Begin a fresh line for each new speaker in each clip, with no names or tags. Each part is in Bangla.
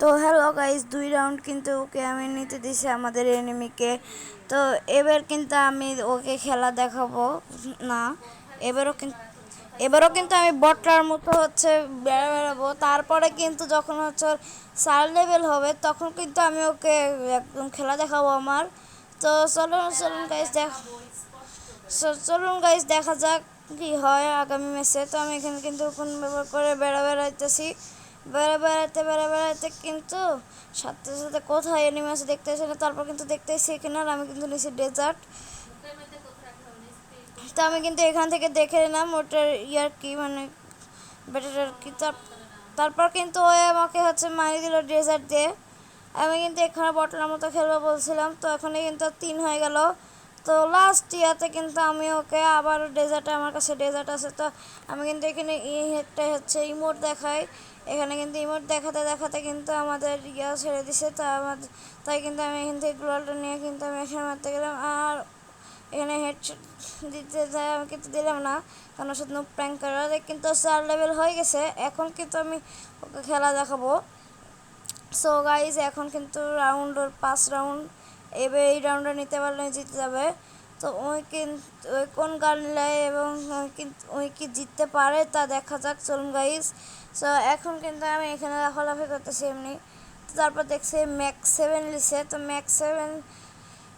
তো হ্যালো গাইস দুই রাউন্ড কিন্তু ওকে আমি নিতে দিছি আমাদের এনিমিকে তো এবার কিন্তু আমি ওকে খেলা দেখাবো। না, এবারও কিন্তু এবারও কিন্তু আমি বটলার মতো হচ্ছে বেড়া বেড়াবো। তারপরে কিন্তু যখন হচ্ছে চার লেভেল হবে, তখন কিন্তু আমি ওকে একদম খেলা দেখাবো আমার। তো চলুন চলুন গাইস দেখ চলুন গাইস দেখা যাক কি হয় আগামী ম্যাচে তো আমি এখানে কিন্তু কোন ব্যবহার করে বেড়া বেড়াইতেছি। বেড়া বেড়াতে বেড়া বেড়াতে কিন্তু সাথে সাথে কোথায় এনিমি আছে দেখতেছি না, তারপর কিন্তু দেখতেছি এখানে, আর আমি কিন্তু নিছি ডেজার্ট তো আমি কিন্তু এখান থেকে দেখে নিলাম ওটার ইয়ার কি মানে বেটার কি। তারপর কিন্তু ও আমাকে হচ্ছে মারি দিল ডেজার্ট দিয়ে। আমি কিন্তু এখানে বটলার মতো খেলব বলছিলাম, তো এখানে কিন্তু তিন হয়ে গেল। তো লাস্ট ইয়াতে কিন্তু আমি ওকে আবার ডেজার্টে আমার কাছে ডেজার্ট আছে, তো আমি কিন্তু এখানে একটা হচ্ছে ইমোট দেখাই। এখানে কিন্তু ইমোট দেখাতে দেখাতে কিন্তু আমাদের ইয়া ছেড়ে দিছে, তা আমাদের তাই কিন্তু আমি এখান থেকে গ্লোয়ালটা নিয়ে কিন্তু আমি এখানে মারতে গেলাম। আর এখানে হেড দিতে যায় আমি কিন্তু দিলাম না, কারণ শুধু প্র্যাঙ্ক করা। কিন্তু চার লেভেল হয়ে গেছে, এখন কিন্তু আমি ওকে খেলা দেখাবো। সো গাইজ এখন কিন্তু রাউন্ড ওর পাঁচ রাউন্ড এবার এই রাউন্ডে নিতে পারলে জিতে যাবে। তো ওই কিন্তু ওই কোন গান নেয় এবং কিন্তু ওই কি জিততে পারে তা দেখা যাক, চলুন গাইজ সো এখন কিন্তু আমি এখানে লাফালাফি করতেছি এমনি। তারপর দেখছি ম্যাক্স সেভেন লিছে তো ম্যাক্স সেভেন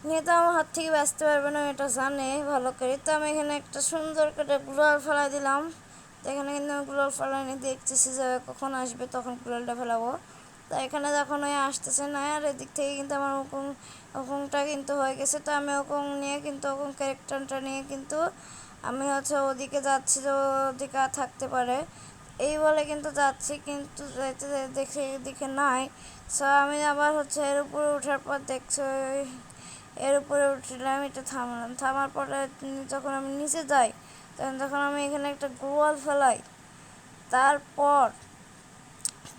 নিয়ে তো আমার হাত থেকে বাঁচতে পারবে না, এটা জানে, ভালো করে। তো আমি এখানে একটা সুন্দর করে গুলাল ফেলাই দিলাম। তো এখানে কিন্তু আমি গুলাল ফেলাই নিয়ে দেখতেছি যে কখন আসবে, তখন গুলালটা ফেলাবো। তো এখানে যখন ওই আসতেছে না, আর এদিক থেকে কিন্তু আমার ওকম ওকমটা কিন্তু হয়ে গেছে। তো আমি ওকম নিয়ে কিন্তু ওকম ক্যারেক্টারটা নিয়ে কিন্তু আমি হচ্ছে ওদিকে যাচ্ছি তো ওদিকে আর থাকতে পারে। এই বলে কিন্তু যাচ্ছি, কিন্তু যেতে দেখি এদিকে নাই। সো আমি আবার হচ্ছে এর উপরে ওঠার পর দেখছি এর উপরে উঠলাম, এটা থামলাম। থামার পরে যখন আমি নিচে যাই, তখন তখন আমি এখানে একটা গোয়াল ফেলাই। তারপর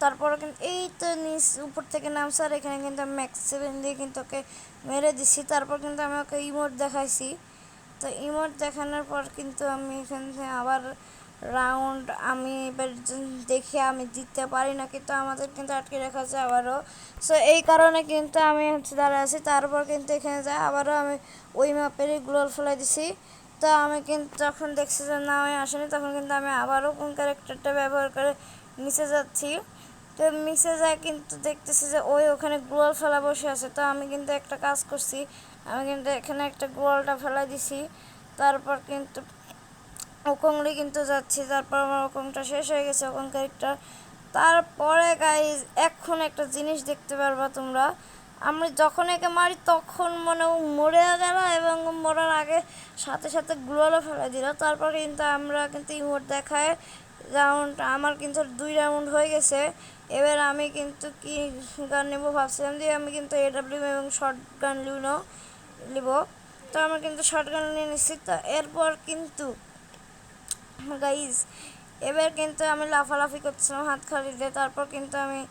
তারপরে কিন্তু এই তো নিচ উপর থেকে নামছে, আর এখানে কিন্তু আমি ম্যাক্স সেভেন দিয়ে কিন্তু ওকে মেরে দিছি। তারপর কিন্তু আমি ওকে ইমোট দেখাইছি। তো ইমোট দেখানোর পর কিন্তু আমি এখান থেকে আবার রাউন্ড আমি এবার দেখে আমি জিততে পারি না কিন্তু আমাদের কিন্তু আটকে রাখা আছে আবারও। সো এই কারণে কিন্তু আমি হচ্ছে দাঁড়ায় আছি। তারপর কিন্তু এখানে যাই আবারও আমি ওই ম্যাপেরই গ্লোল ফেলে দিছি। তো আমি কিন্তু যখন দেখছি যে না, আমি আসেনি, তখন কিন্তু আমি আবারও কোন ক্যারেক্টারটা ব্যবহার করে নিচে যাচ্ছি। তো নিচে যায় কিন্তু দেখতেছি যে ওই ওখানে গ্লোয়াল ফেলা বসে আছে। তো আমি কিন্তু একটা কাজ করছি, আমি কিন্তু এখানে একটা গ্লোয়ালটা ফেলা দিছি। তারপর কিন্তু ওকংরে কিন্তু যাচ্ছি, তারপর আমার ওকংটা শেষ হয়ে গেছে ওকং ক্যারেক্টার তারপরে গাইজ এখন একটা জিনিস দেখতে পারবা তোমরা। আমি যখন একে মারি তখন মনে ও মরে গেল এবং মরার আগে সাথে সাথে গ্লোয়ালও ফেলে দিল। তারপর কিন্তু আমরা কিন্তু ইমোট দেখায় রাউন্ড আমার কিন্তু দুই রাউন্ড হয়ে গেছে। এবার আমি কিন্তু কি গান নেব ভাবছিলাম যে আমি কিন্তু এডাব্লিউ এবং শর্ট গান লিব। নিব তো আমি কিন্তু শর্ট গান নিয়ে নিচ্ছি তো এরপর কিন্তু গাইজ এবার কিন্তু আমি লাফালাফি করছিলাম হাত খালি দিয়ে। তারপর কিন্তু আমি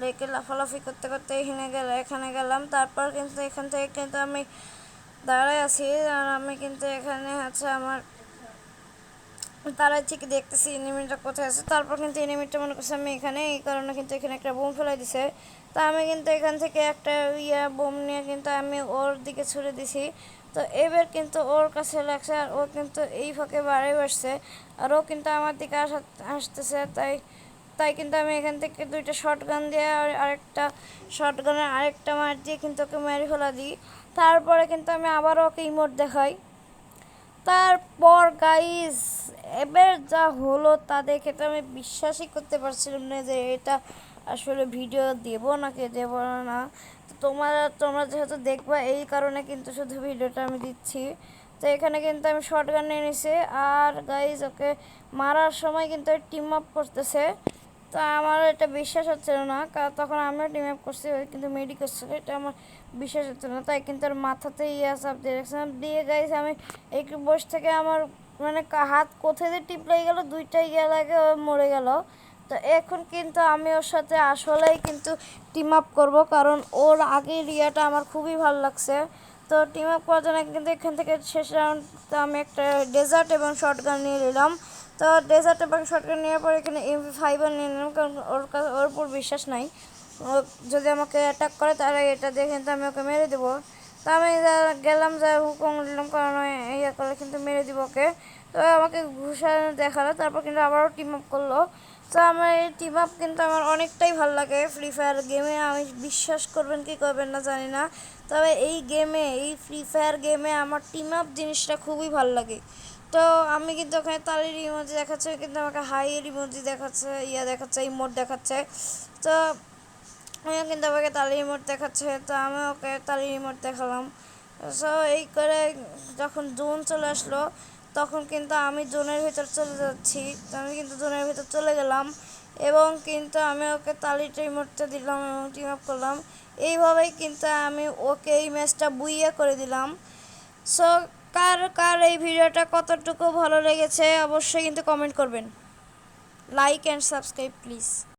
লেকে লাফালাফি করতে করতে এখানে গেল, এখানে গেলাম। তারপর কিন্তু এখান থেকে কিন্তু আমি দাঁড়ায় আছি। আর আমি কিন্তু এখানে হচ্ছে আমার তারাই ঠিক দেখতেছি এনিমিটা কোথায় আছে। তারপর কিন্তু এনিমিটা মনে করছে আমি এখানে, এই কারণে কিন্তু এখানে একটা বোম ফেলাই দিছে। তা আমি কিন্তু এখান থেকে একটা ইয়া বোম নিয়ে কিন্তু আমি ওর দিকে ছুড়ে দিছি। তো এবার কিন্তু ওর কাছে লাগছে আর ও কিন্তু এই ফাঁকে বাড়ে বসছে আর ও কিন্তু আমার দিকে আসা, আসতেছে। তাই তাই কিন্তু আমি এখান থেকে দুইটা শর্ট গান দিয়ে আর আরেকটা শর্ট আরেকটা মার দিয়ে কিন্তু ওকে মেরে ফেলা দিই। তারপরে কিন্তু আমি আবারও ওকে ইমোট দেখাই। তারপর গাইস এবার যা হলো তা দেখে তো আমি বিশ্বাসই করতে পারছিলাম না যে এটা আসলে ভিডিও দেবো নাকি দেবো না। তো তোমরা তোমরা যেহেতু দেখবা, এই কারণে কিন্তু শুধু ভিডিওটা আমি দিচ্ছি। তো এখানে কিন্তু আমি শর্ট গান নিয়ে নিছি। আর গাইজ ওকে মারার সময় কিন্তু টিম আপ করতেছে। তো আমার এটা বিশ্বাস হচ্ছিল না কারণ তখন আমিও টিম আপ করছি কিন্তু মেডি করছিল এটা আমার বিশ্বাস হচ্ছে না, তাই কিন্তু ওর মাথাতে ইয়া সাপ দিয়ে দিয়ে গাইস আমি এই বসে থেকে আমার মানে হাত কোথায় দিয়ে টিপ লেগে গেলো, দুইটাই ইয়া লাগে মরে গেল। তো এখন কিন্তু আমি ওর সাথে আসলেই কিন্তু টিম আপ করব, কারণ ওর আগের ইয়েটা আমার খুবই ভালো লাগছে। তো টিম আপ করার জন্য কিন্তু এখান থেকে শেষ রাউন্ড তো আমি একটা ডেজার্ট এবং শর্টগান নিয়ে নিলাম। তো ডেজার্ট এবং শর্ট গান নেওয়ার পর এখানে এমভি ফাইবার নিয়ে নিলাম, কারণ ওর ওর উপর বিশ্বাস নাই। ও যদি আমাকে অ্যাটাক করে তাহলে এটা দিয়ে কিন্তু আমি ওকে মেরে দেবো। তো আমি গেলাম, যা হুকুম নিলাম কারণ ইয়ে করলে কিন্তু মেরে দিব ওকে। তো আমাকে ঘুষা দেখাল, তারপর কিন্তু আবারও টিম আপ করল। তো আমার এই টিম আপ কিন্তু আমার অনেকটাই ভালো লাগে। ফ্রি ফায়ার গেমে আমি বিশ্বাস করবেন কি করবেন না জানি না। তবে এই গেমে এই ফ্রি ফায়ার গেমে আমার টিম আপ জিনিসটা খুবই ভালো লাগে। তো আমি কিন্তু ওখানে তালির ইমোজি দেখাচ্ছে কিন্তু আমাকে হাইয়ের ইমোজি দেখাচ্ছে, ইয়া দেখাচ্ছে ইমোট দেখাচ্ছে। তো আমিও কিন্তু আমাকে তালি ইমোট দেখাচ্ছে, তো আমি ওকে তালি ইমোট দেখালাম। সো এই করে যখন জোন চলে আসলো তখন কিন্তু আমি জোনের ভিতর চলে যাচ্ছি। আমি কিন্তু জোনের ভিতর চলে গেলাম এবং কিন্তু আমি ওকে তালিটা ইমোটটা দিলাম এবং টিম আপ করলাম। এইভাবেই কিন্তু আমি ওকে এই ম্যাচটা বুইয়া করে দিলাম। সো কার কার এই ভিডিওটা কতটুকু ভালো লেগেছে অবশ্যই কিন্তু কমেন্ট করবেন। Like and subscribe please